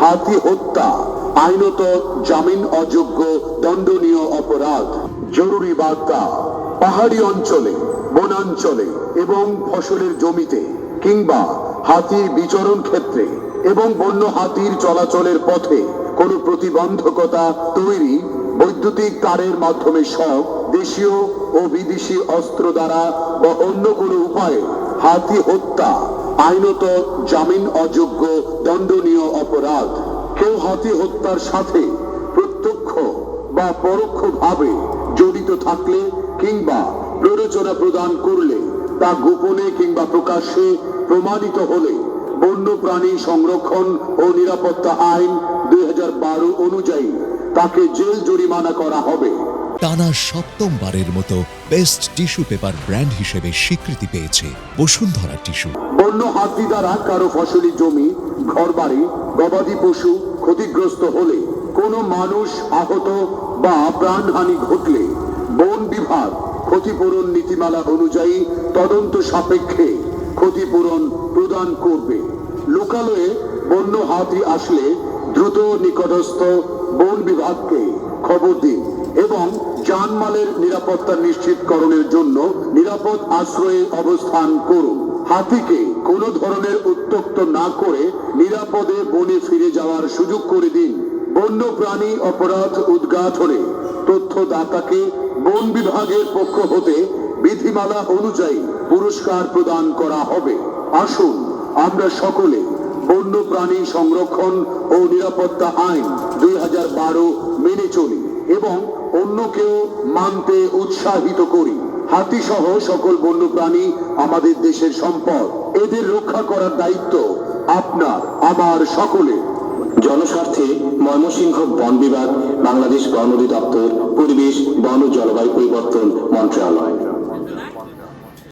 হাতি হত্যা, আইনত জামিন অযোগ্য, দণ্ডনীয় অপরাধ, জরুরি বার্তা, পাহাড়ি অঞ্চলে, বনাঞ্চলে এবং ফসলের জমিতে কিংবা হাতির বিচরণ ক্ষেত্রে এবং বন্য হাতির চলাচলের পথে কোনো প্রতিবন্ধকতা তৈরি বৈদ্যুতিক তারের মাধ্যমে সব দেশীয় ও বিদেশি অস্ত্র দ্বারা বা অন্য কোনো উপায়ে হাতি হত্যা আইনত জামিন অযোগ্য দণ্ডনীয় অপরাধ। কেউ হাতি হত্যার সাথে প্রত্যক্ষ বা পরোক্ষভাবে জড়িত থাকলে কিংবা প্ররোচনা প্রদান করলে তা গোপনে কিংবা প্রকাশ্যে প্রমাণিত হলে বন্যপ্রাণী সংরক্ষণ ও নিরাপত্তা আইন দুই হাজার বারো অনুযায়ী তাকে জেল জরিমানা করা হবে। টানা সপ্তমবারের মতো বেস্ট টিস্যু পেপার ব্র্যান্ড হিসেবে স্বীকৃতি পেয়েছে বসুন্ধরা টিস্যু বন্য হাতি দ্বারা কারও ফসলি জমি, ঘরবাড়ি, গবাদি পশু ক্ষতিগ্রস্ত হলে কোনো মানুষ আহত বা প্রাণহানি ঘটলে বন বিভাগ ক্ষতিপূরণ নীতিমালা অনুযায়ী তদন্ত সাপেক্ষে ক্ষতিপূরণ প্রদান করবে। লোকালয়ে বন্য হাতি আসলে দ্রুত নিকটস্থ বন বিভাগকে খবর দিন। এবং জানমালের নিরাপত্তা নিশ্চিতকরণের জন্য নিরাপদ আশ্রয়ে অবস্থান করুন। হাতিকে কোনো ধরনের উত্তক্ত না করে নিরাপদে বনে ফিরে যাওয়ার সুযোগ করে দিন। বন্য প্রাণী অপরাধ উদ্ঘাটনে তথ্যদাতাকে বন বিভাগের পক্ষ হতে বিধিমালা অনুযায়ী পুরস্কার প্রদান করা হবে। আসুন, আমরা সকলে বন্য প্রাণী সংরক্ষণ ও নিরাপত্তা আইন দুই হাজার বারো মেনে চলি এবং অন্যকেও মানতে উৎসাহিত করি। হাতি সহ সকল বন্য প্রাণী আমাদের দেশের সম্পদ। এদের রক্ষা করার দায়িত্ব আপনার, আমার সকলে জনস্বার্থে ময়মনসিংহ বন বিভাগ, বাংলাদেশ বন অধিদপ্তর, পরিবেশ, বন ও জলবায়ু পরিবর্তন মন্ত্রণালয়।